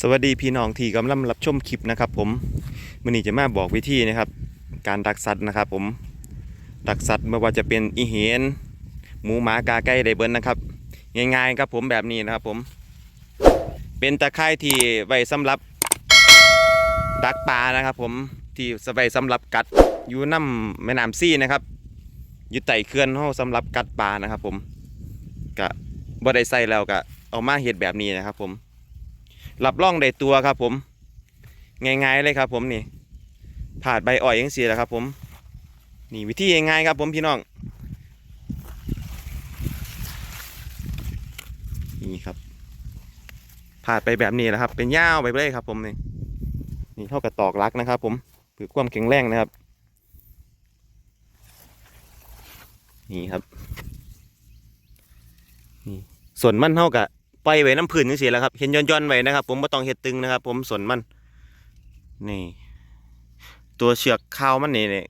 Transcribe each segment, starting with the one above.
สวัสดีพี่น้องที่กำลังรับชมคลิปนะครับ ผมวันนี้จะมาบอกวิธีนะครับ การดักสัตว์นะครับ ผมดักสัตว์ไม่ว่าจะเป็นอีเห็นหมูหมากาไก่ไดเบิร์นนะครับ ง่ายๆครับผมแบบนี้นะครับ ผม เป็นตะไคร่ที่ไว้สำหรับดักปลานะครับ ผมที่ไว้สำหรับกัดอยู่น้ำแม่น้ำซี่นะครับอยู่ไต่เขื่อนเฮาสำหรับกัดปลานะครับ ผมก็บ่ได้ใส่แล้วก็เอามาเฮ็ดแบบนี้นะครับ ผม รับรองได้ตัวครับผม ง่ายๆเลยครับผมนี่ผาดใบอ่อยยังเสียแหละครับผม นี่วิธีง่ายๆครับผมพี่น้อง นี่ครับผาดไปแบบนี้แหละครับ เป็นย่าวไปเลยครับผมนี่ นี่เท่ากับตอกลักนะครับ ผมเพื่อความแข็งแรงนะครับ นี่ครับ นี่ส่วนมันเท่ากับ ปล่อยไว้น้ำพื้นจังซี่แล้วครับเห็นย้อนๆไว้นะครับ ผมไม่ต้องเฮ็ดตึงนะครับ ผมสนมัน นี่ ตัวเชือกข้าวมันนี่เนี่ย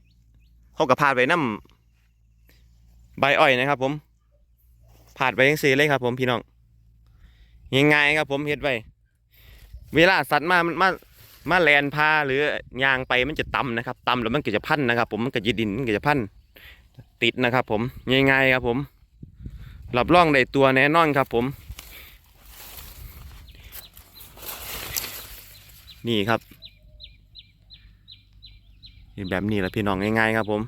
เขาก็พาดไว้น้ำใบอ้อยนะครับ ผมพาดไว้จังซีเลยครับ ผมพี่น้องง่ายๆครับ ผมเฮ็ดไว้เวลาสัตว์มามันมามาแลนพาหรือยางไปมันจะต่ำนะครับต่ำแล้วมันก็จะพันนะครับ ผมมันก็จะดินมันก็จะพันติดนะครับ ผมง่ายๆครับ ผมรับรองได้ตัวแน่นอนครับ ผม นี่ครับเห็นแบบนี้แหละพี่น้องง่ายๆครับผม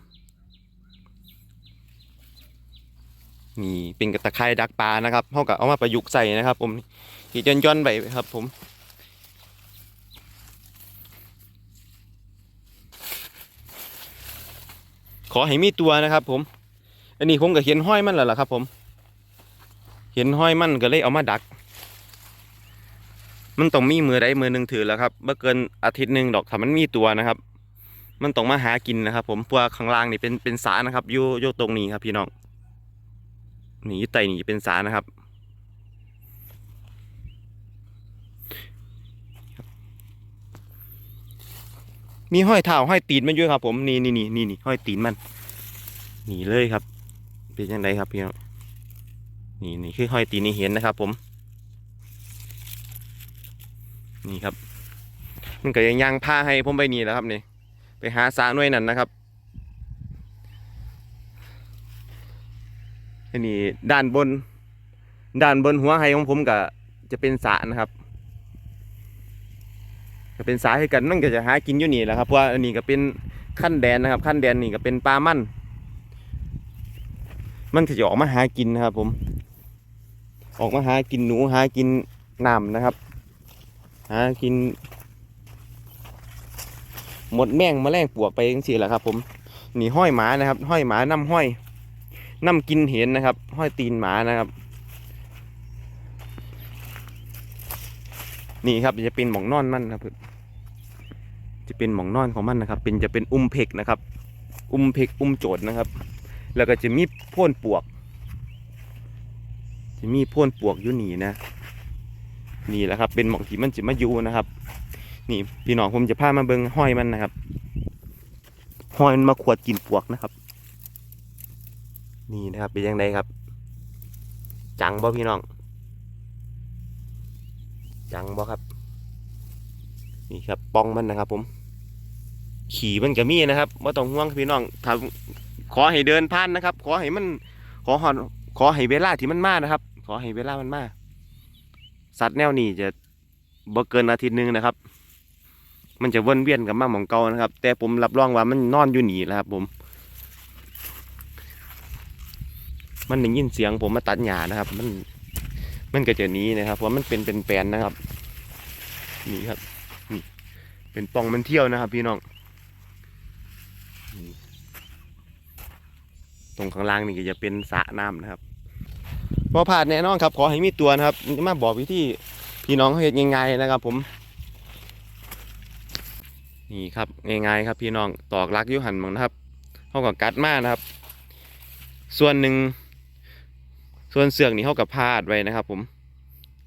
นี่เป็นกระตะไคร่ดักปลานะครับเขาก็เอามาประยุกต์ใส่นะครับ ผมที่ย่อนย่อนๆไปครับ ผมขอให้มีตัวนะครับ ผม อันนี้ผมก็เห็นห้อยมันแล้วล่ะครับ ผม เห็นห้อยมันก็เลยเอามาดัก มันต้องมีมือใดมือหนึ่งถือแล้วครับเมื่อเกินอาทิตย์หนึ่งดอกถ้ามันมีตัวนะครับ มันต้องมาหากินนะครับ ผมพวกข้างล่างนี่เป็นเป็นสานะครับอยู่อยู่ตรงนี้ครับ พี่น้องนี่อยู่ใต้นี่เป็นสานะครับ มีห้อยเท้าห้อยตีนมันด้วยครับ ผมนี่นี่นี่นี่นี่ห้อยตีนมันนี่เลยครับ เป็นยังไงครับพี่น้องนี่นี่คือห้อยตีนนี่เห็นนะครับ ผม นี่ครับ มันก็ยังย่างผ้าให้ผมไปนี่แล้วครับนี่ ไปหาสาหน่วยนั่นนะครับอันนี้ด้านบน ด้านบนหัวไฮของผมก็จะเป็นสานะครับก็เป็นสาให้กันมันก็จะหากินอยู่นี่แหละครับเพราะว่าอันนี้ก็เป็นขั้นแดนนะครับ ขั้นแดนนี่ก็เป็นปลามันมันก็จะออกมาหากินนะครับผม ออกมาหากินหนูหากินน้ำนะครับ หากิน หมดแมงมแมลงปวกไปจังซี่แหละครับ ผมนี่ห้อยหมานะครับ ห้อยหมาน้ำห้อยน้ำกินเห็นนะครับ ห้อยตีนหมานะครับ นี่ครับจะเป็นหมองนอนมันครับจะเป็นหมองนอนของมันนะครับ เป็นจะเป็นอุ้มเพกนะครับ อุ้มเพกอุ้มโจดนะครับ แล้วก็จะมีพ่นปวก จะมีพ่นปวกอยู่นี่นะ นี่แหละครับ เป็นหมองที่มันจะมาอยู่นะครับ นี่พี่น้องผมจะพามาเบิงห้อยมันนะครับห้อยมันมาขวดกินปวกนะครับ นี่นะครับเป็นยังไงครับ จังบ่พี่น้อง จังบ่ครับ นี่ครับปองมันนะครับ ผม ขี่มันก็มีนะครับว่าต้องห่วงพี่น้องถ้าขอให้เดินผ่านนะครับ ขอให้มัน ขอหอนขอให้เวลาที่มันมานะครับ ขอให้เวลามันมา สัตว์แนวนี้จะบ่เกินอาทิตย์หนึงนะครับ มันจะวนเวียนกับมาหมองเก่านะครับ แต่ผมรับรองว่ามันนอนอยู่หนีแล้วครับ ผม มันได้ยินเสียงผมมาตัดหญ้านะครับ มัน มันก็จะหนี้นะครับ เพราะมันเป็นเป็นแปลนนะครับนี่ครับนี่เป็นปองมันเที่ยวนะครับ พี่น้องตรงข้างล่างนี่ก็จะเป็นสระน้ำนะครับ พอผ่านแน่นอนครับ ขอให้มีตัวนะครับ มาบอกวิธีพี่น้องเขาเห็นยังไงนะครับ ผม นี่ครับง่ายๆครับ พี่น้องตอกลักยุหันมังนะครับเขากับกัดมานะครับ ส่วนหนึ่งส่วนเสือกนี่เขากับพาดไว้นะครับ ผม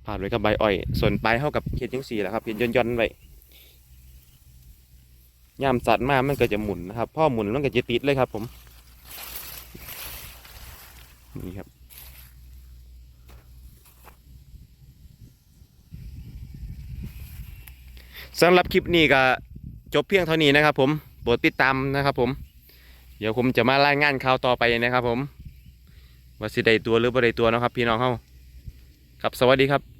พาดไว้กับใบอ้อย ส่วนปลายเขากับเขียดจังสีแหละครับเขียดย่อนๆไว้ยามสัตว์มามันก็จะหมุนนะครับพ่อหมุนมันก็จะติดเลยครับ ผมนี่ครับ สำหรับคลิปนี้ก็จบเพียงเท่านี้นะครับ ผมโปรดติดตามนะครับ ผม เดี๋ยวผมจะมารายงานข่าวต่อไปนะครับ ผมว่าสิได้ตัวหรือบ่ได้ตัวนะครับ พี่น้องเฮาครับสวัสดีครับ